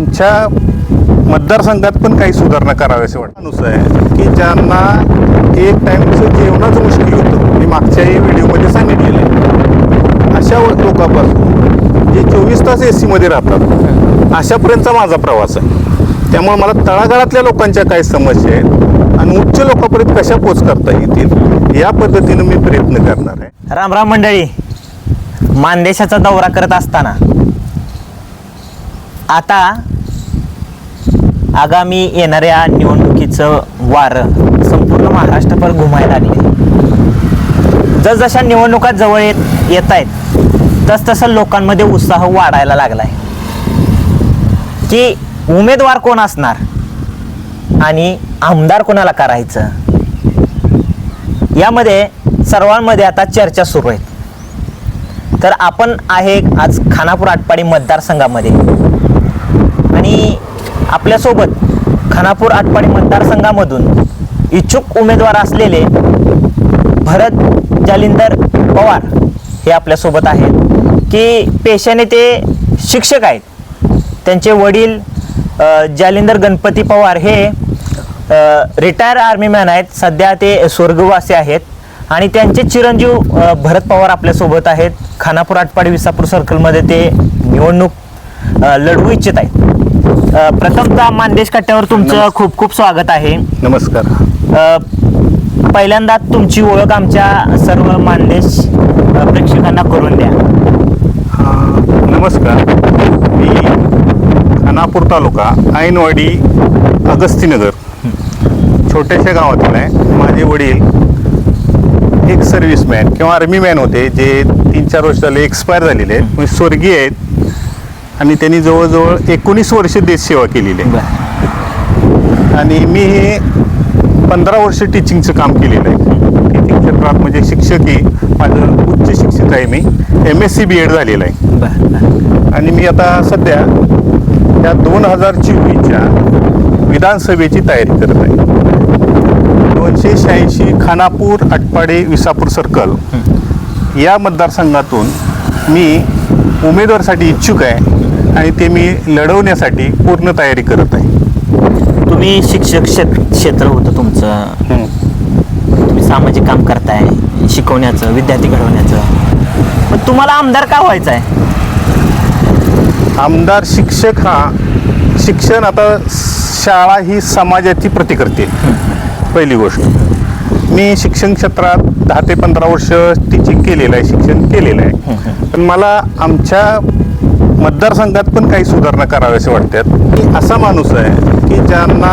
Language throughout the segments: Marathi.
आमच्या मतदारसंघात पण काही सुधारणा कराव्यासे वाटतं. माणूस आहे. की ज्यांना एक टाईमचं जेवणाचं मुश्किल होतं. मी मागच्याही व्हिडिओमध्ये सांगितलेलं आहे. अशा लोकांपासून जे चोवीस तास ए सीमध्ये राहतात अशापर्यंतचा माझा प्रवास आहे. त्यामुळे मला तळागाळातल्या लोकांच्या काय समस्या आहेत आणि उच्च लोकांपर्यंत कशा पोच करता येतील या पद्धतीनं मी प्रयत्न करणार आहे. राम राम मंडळी. मानदेशाचा दौरा करत असताना आता आगामी येणाऱ्या निवडणुकीचं वारं संपूर्ण महाराष्ट्रभर घुमायला लागले. जसजशा निवडणुका जवळ येत येत आहेत तसतसं लोकांमध्ये उत्साह वाढायला लागला आहे की उमेदवार कोण असणार आणि आमदार कोणाला करायचं? यामध्ये सर्वांमध्ये आता चर्चा सुरू आहेत तर आपण आहे आज खानापूर आटपाडी मतदारसंघामध्ये. आणि आपल्यासोबत खानापूर आटपाडी मतदारसंघामधून इच्छुक उमेदवार असलेले भरत जालिंदर पवार हे आपल्यासोबत आहेत. की पेशाने ते शिक्षक आहेत. त्यांचे वडील जालिंदर गणपती पवार हे रिटायर आर्मीमॅन आहेत. सध्या ते स्वर्गवासी आहेत. आणि त्यांचे चिरंजीव भरत पवार आपल्यासोबत आहेत. खानापूर आटपाडी विसापूर सर्कलमध्ये ते निवडणूक लढवू इच्छित आहेत. अ, प्रथमतः मानदेश कट्ट्यावर तुमचं खूप खूप स्वागत आहे. नमस्कार. अ, पहिल्यांदा तुमची ओळख आमच्या सर्व मानदेश अ, प्रेक्षकांना करून द्या. नमस्कार. मी खानापूर तालुका ऐनवाडी अगस्तीनगर छोट्याशा गावातील आहे. माझे वडील एक सर्व्हिसमॅन किंवा आर्मी मॅन होते जे तीन चार वर्ष झाले एक्सपायर झालेले आहेत. म्हणजे स्वर्गीय आहेत. आणि त्यांनी जवळजवळ एकोणीस वर्ष देशसेवा केलेली आहे. आणि मी हे पंधरा वर्ष टीचिंगचं काम केलेलं आहे. टीचिंग क्षेत्रात म्हणजे शिक्षकी माझं उच्च शिक्षित आहे मी. M S C B Ed झालेलं आहे. आणि मी आता सध्या या दोन हजार चोवीसच्या विधानसभेची तयारी करत आहे. दोनशे शहाऐंशी खानापूर आटपाडे विसापूर सर्कल या मतदारसंघातून मी उमेदवारसाठी इच्छुक आहे. आणि ते मी लढवण्यासाठी पूर्ण तयारी करत आहे. तुम्ही शिक्षक क्षेत्र क्षेत्र होतं तुमचं. तुम्ही सामाजिक काम करताय शिकवण्याचं विद्यार्थी घडवण्याचं. पण तुम्हाला आमदार का व्हायचं आहे? आमदार शिक्षक हा शिक्षण आता शाळा ही समाजाची प्रतिकृती आहे पहिली गोष्ट. मी शिक्षण क्षेत्रात दहा ते पंधरा वर्ष टीचिंग केलेलं आहे शिक्षण केलेलं आहे. पण मला आमच्या मतदारसंघात पण काही सुधारणा कराव्यासे वाटतात. की असा माणूस आहे की ज्यांना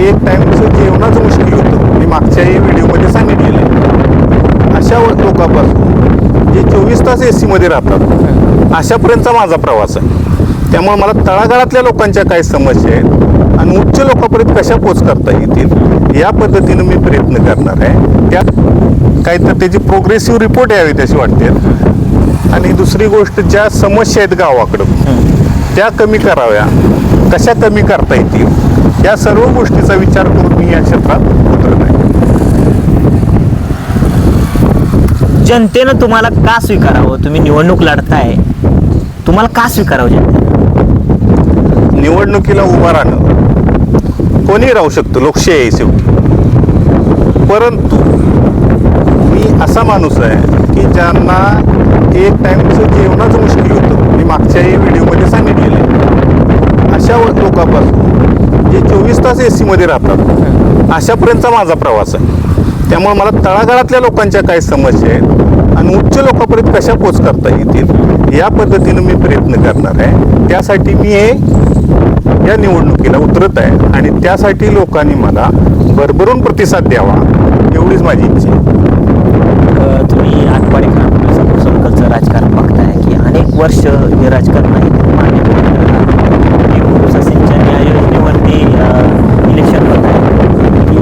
एक टाईमचं जेवणाचं मुश्किल होतं. मी मागच्याही व्हिडिओमध्ये सांगितलेलं आहे. अशा लोकांपासून जे चोवीस तास ए सीमध्ये राहतात अशापर्यंतचा माझा प्रवास आहे. त्यामुळे मला तळागाळातल्या लोकांच्या काय समस्या आहेत आणि उच्च लोकांपर्यंत कशा पोच करता येतील या पद्धतीनं मी प्रयत्न करणार आहे. त्यात काही तर त्याची प्रोग्रेसिव्ह रिपोर्ट यावी तशी वाटते. आणि दुसरी गोष्ट ज्या समस्या आहेत गावाकडं त्या कमी कराव्या. कशा कमी करता येतील? या सर्व गोष्टीचा विचार करून मी या क्षेत्रात उतरत आहे जनतेनं तुम्हाला का स्वीकारावं? तुम्ही निवडणूक लढताय. तुम्हाला का स्वीकारावं जनतेनं? निवडणुकीला उभा राहणं. कोणी राहू शकतं लोकशाही शेवटी. परंतु मी असा माणूस आहे की ज्यांना एक टाईमचं जेवणाचं मुश्किल होतं. मी मागच्याही व्हिडिओमध्ये सांगितलेलं आहे. अशा लोकांपासून जे चोवीस तास ए सीमध्ये राहतात अशापर्यंतचा माझा प्रवास आहे. त्यामुळे मला तळागाळातल्या लोकांच्या काय समस्या आहेत आणि उच्च लोकांपर्यंत कशा पोच करता येतील या पद्धतीनं मी प्रयत्न करणार आहे. त्यासाठी मी हे या निवडणुकीला उतरत आहे आणि त्यासाठी लोकांनी मला भरभरून प्रतिसाद द्यावा एवढीच माझी इच्छा आहे अ, तुम्ही आटपाडी खानापूर विसापूर सर्कलचं राजकारण बघताय की अनेक वर्ष हे राजकारण आहे मान्य उपसा सिंचन या योजनेवरती इलेक्शन होत आहे. की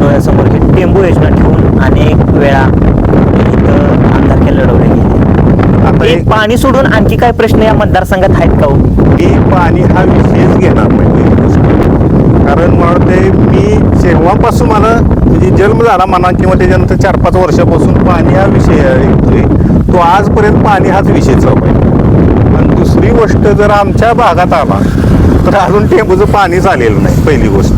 डोळ्यासमोर ही टेंबू योजना ठेवून अनेक वेळा इथं आमदारक्या लढवले गेले. आता एक एक पाणी सोडून आणखी काय प्रश्न या मतदारसंघात आहेत का हो? मी पाणी हा विषयच घेणार नाही. पहिली गोष्ट. कारण मला वाटते मी जेव्हापासून मला म्हणजे जन्म झाला म्हणा किंवा त्याच्यानंतर चार पाच वर्षापासून पाणी हा विषय येतोय तो आजपर्यंत पाणी हाच विषय चालू आहे. दुसरी दुसरी गोष्ट जर आमच्या भागात आला तर अजून टेंबूचं पाणीच आलेलं नाही पहिली गोष्ट.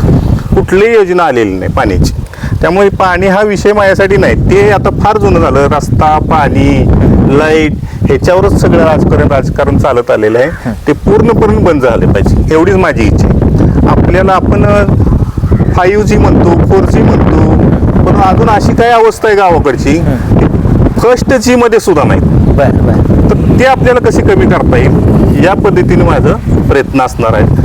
कुठलीही योजना आलेली नाही पाण्याची. त्यामुळे पाणी हा विषय माझ्यासाठी नाही. ते आता फार जुनं झालं. रस्ता पाणी लाइट ह्याच्यावरच सगळं राजकारण राजकारण चालत आलेलं आहे. ते पूर्णपणे बंद झाले पाहिजे. एवढीच माझी इच्छा आहे. आपल्याला आपण फाईव्ह जी म्हणतो फोर जी म्हणतो पण अजून अशी काय अवस्था आहे गावाकडची? फर्स्ट जी मध्ये सुद्धा नाही. ते आपल्याला कशी कमी करता येईल या पद्धतीने माझं प्रयत्न असणार आहे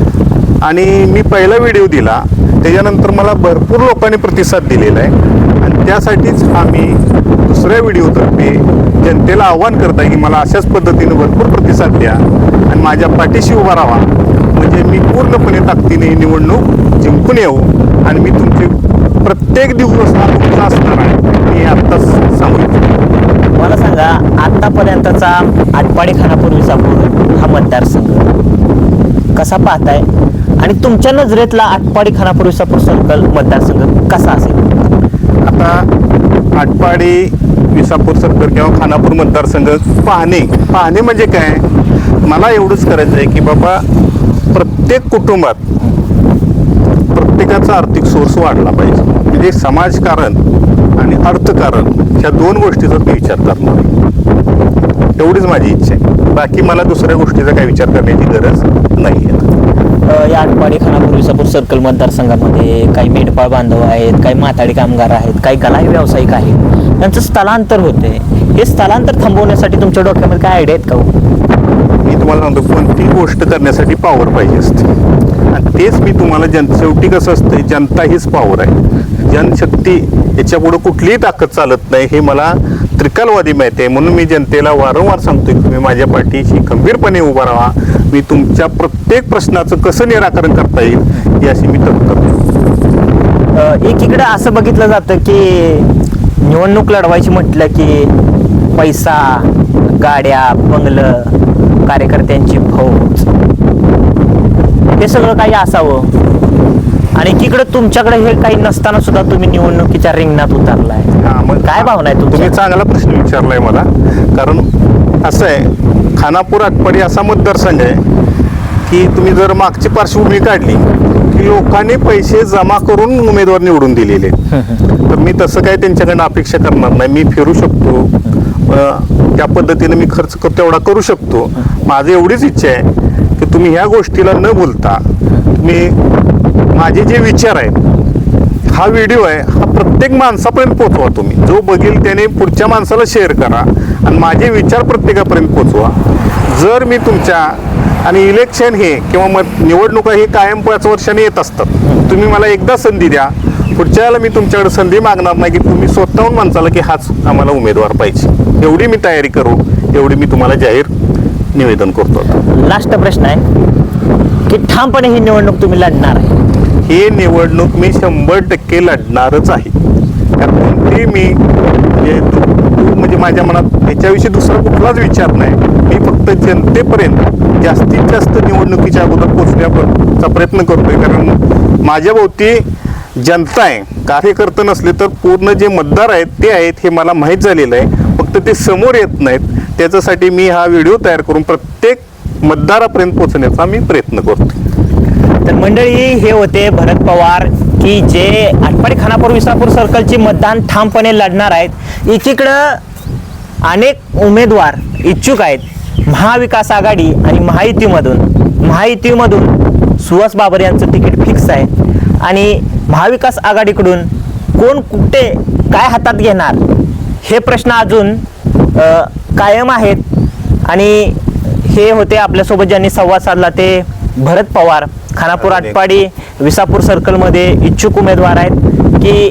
आणि मी पहिला व्हिडिओ दिला त्याच्यानंतर मला भरपूर लोकांनी प्रतिसाद दिलेला आहे. आणि त्यासाठीच आम्ही दुसऱ्या व्हिडिओतर्फे जनतेला आव्हान करत आहे की मला अशाच पद्धतीने भरपूर प्रतिसाद द्या आणि माझ्या पाठीशी उभा राहा. म्हणजे मी पूर्णपणे ताकदीने निवडणूक जिंकून येऊ आणि मी तुमचे प्रत्येक दिवस हा असणार आहे मी आत्ताच सांगू इच्छितो मला सांगा आतापर्यंतचा आटपाडी खानापूर विसापूर हा मतदारसंघ. कसा पाहताय? आणि तुमच्या नजरेतला आटपाडी खानापूर विसापूर सर्कल मतदारसंघ कसा असेल? आता आटपाडी विसापूर सर्कल किंवा खानापूर मतदारसंघ पाहणे. पाहणे म्हणजे काय? मला एवढंच करायचं आहे की बाबा प्रत्येक कुटुंबात प्रत्येकाचा आर्थिक सोर्स वाढला पाहिजे. म्हणजे समाजकारण आणि अर्थकारण ह्या दोन गोष्टीचा मी विचार करणार. आहे. एवढीच माझी इच्छा आहे बाकी मला दुसऱ्या गोष्टीचा काही विचार करण्याची गरज नाही आहे या आटपाडी खानापूर विसापूर सर्कल मतदारसंघामध्ये काही मेंढपाळ बांधव आहेत काही माथाडी कामगार आहेत काही गलाई व्यावसायिक आहेत त्यांचं स्थलांतर होते हे स्थलांतर थांबवण्यासाठी तुमच्या डोक्यामध्ये काय आयडिया आहेत का हो? मी तुम्हाला सांगतो कोणतीही गोष्ट करण्यासाठी पॉवर पाहिजे असते तेच मी तुम्हाला जन शेवटी कसं असतं जनता हीच पॉवर आहे. जनशक्ती याच्यापुढं कुठलीही ताकद चालत नाही हे मला त्रिकालवादी माहिती आहे. म्हणून मी जनतेला वारंवार सांगतोय की तुम्ही माझ्या पाठीशी खंबीरपणे उभा राहा. मी तुमच्या प्रत्येक प्रश्नाचं कसं निराकरण करता येईल याशी मी तक करतो. अ, एकीकडे असं बघितलं जातं की निवडणूक लढवायची म्हटलं की पैसा गाड्या बंगलं कार्यकर्त्यांची फौज हे सगळं काही असावं. आणि एकीकडे तुमच्याकडे हे काही नसताना सुद्धा तुम्ही निवडणुकीच्या रिंगणात उतरलाय. हा, मग काय भावना आहे? तुम्ही चांगला प्रश्न विचारलाय मला. कारण असं आहे खानापूर आटपाडी असा मतदारसंघ आहे की तुम्ही जर मागची पार्श्वभूमी काढली की लोकांनी पैसे जमा करून उमेदवार निवडून दिलेले. तर मी तसं काही त्यांच्याकडनं अपेक्षा करणार नाही. मी फिरू शकतो. अं, त्या पद्धतीने मी खर्च कर- तेवढा करू शकतो. माझी एवढीच इच्छा आहे तुम्ही ह्या गोष्टीला न बोलता तुम्ही माझे जे विचार आहेत हा व्हिडिओ आहे हा प्रत्येक माणसापर्यंत पोचवा तुम्ही. जो बघेल त्याने पुढच्या माणसाला शेअर करा आणि माझे विचार प्रत्येकापर्यंत पोचवा. जर मी तुमच्या आणि इलेक्शन हे किंवा मग निवडणुका हे कायम पाच वर्षाने येत असतात तुम्ही मला एकदा संधी द्या. पुढच्या वेळेला मी तुमच्याकडे संधी मागणार नाही की तुम्ही स्वतःहून माणसाला की हाच आम्हाला उमेदवार पाहिजे. एवढी मी तयारी करू एवढी मी तुम्हाला जाहीर निवेदन करतो. लास्ट प्रश्न आहे की ठामपणे ही निवडणूक तुम्ही लढणार आहे. ही निवडणूक मी शंभर टक्के लढणारच आहे. कारण कोणती मी म्हणजे तू- म्हणजे माझ्या मनात याच्याविषयी दुसरा कुठलाच विचार नाही. मी फक्त जनतेपर्यंत जास्तीत जास्त निवडणुकीच्या अगोदर पोचण्याचा प्रयत्न करतोय. कारण माझ्या भोवती जनता आहे कार्यकर्ते नसले तर पूर्ण जे मतदार आहेत ते आहेत हे मला माहीत झालेलं आहे. फक्त ते समोर येत नाहीत. त्याच्यासाठी मी हा व्हिडिओ तयार करून प्रत्येक मतदारापर्यंत पोहोचण्याचा मी प्रयत्न करतो. तर मंडळी हे होते भरत पवार की जे आटपाडी खानापूर विसापूर सर्कलची मतदान ठामपणे लढणार आहेत. एकीकडं अनेक उमेदवार इच्छुक आहेत. महाविकास आघाडी आणि महायुतीमधून महायुतीमधून सुहास बाबर यांचं तिकीट फिक्स आहे. आणि महाविकास आघाडीकडून कोण कुठे काय हातात घेणार हे प्रश्न अजून कायम आहेत. आणि हे होते आपल्यासोबत ज्यांनी संवाद साधला ते भरत पवार खानापूर आटपाडी विसापूर सर्कलमध्ये इच्छुक उमेदवार आहेत की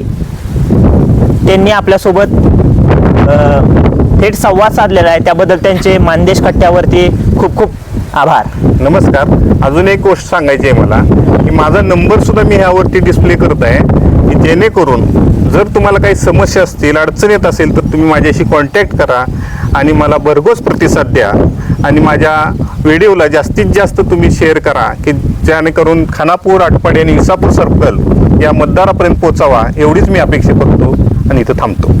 त्यांनी आपल्यासोबत थेट संवाद साधलेला आहे. त्याबद्दल त्यांचे मानदेश कट्ट्यावरती खूप खूप आभार. नमस्कार. अजून एक गोष्ट सांगायची आहे मला की माझा नंबर सुद्धा मी ह्यावरती डिस्प्ले करत आहे की जेणेकरून जर तुम्हाला काही समस्या असतील अडचण येत असेल तर तुम्ही माझ्याशी कॉन्टॅक्ट करा आणि मला भरघोस प्रतिसाद द्या. आणि माझ्या व्हिडिओला जास्तीत जास्त तुम्ही शेअर करा की जेणेकरून खानापूर आटपाडी आणि इसापूर सर्कल या मतदारापर्यंत पोचावा एवढीच मी अपेक्षा करतो आणि इथं थांबतो.